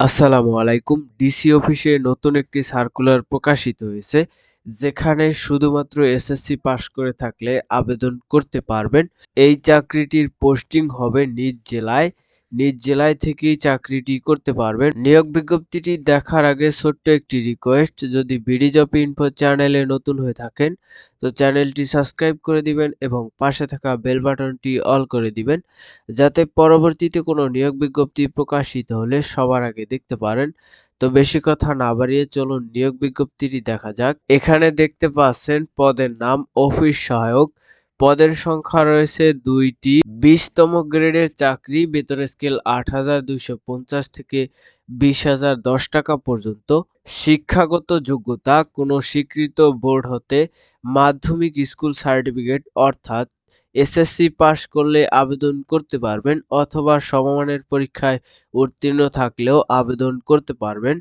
আসসালামু আলাইকুম। ডিসি অফিসে নতুন একটি সার্কুলার প্রকাশিত হয়েছে, যেখানে শুধুমাত্র এসএসসি পাশ করে থাকলে আবেদন করতে পারবেন। এই চাকরিটির পোস্টিং হবে নিজ জেলায়। নিজ জেলায় থেকেই চাকরিটি করতে পারবেন। নিয়োগ বিজ্ঞপ্তিটি দেখার আগে ছোট্ট একটি রিকোয়েস্ট যদি বিডি জব ইনফো চ্যানেলে নতুন হয়ে থাকেন, তো চ্যানেলটি সাবস্ক্রাইব করে দিবেন এবং পাশে থাকা বেল বাটনটি অল করে দিবেন, যাতে পরবর্তীতে কোনো নিয়োগ বিজ্ঞপ্তি প্রকাশিত হলে সবার আগে দেখতে পারেন। তো বেশি কথা না বাড়িয়ে চলুন নিয়োগ বিজ্ঞপ্তিটি দেখা যাক। এখানে দেখতে পাচ্ছেন পদের নাম অফিস সহায়ক পদের সংখ্যা রয়েছে দুইটি। বিশতম গ্রেডের চাকরি বেতন স্কেল আট হাজার দুইশো পঞ্চাশ থেকে বিশ হাজার দশ টাকা পর্যন্ত। শিক্ষাগত যোগ্যতা, কোনো স্বীকৃত বোর্ড হতে মাধ্যমিক স্কুল সার্টিফিকেট, অর্থাৎ এসএসসি পাশ করলে আবেদন করতে পারবেন, অথবা সমমানের পরীক্ষায় উত্তীর্ণ থাকলেও আবেদন করতে পারবেন।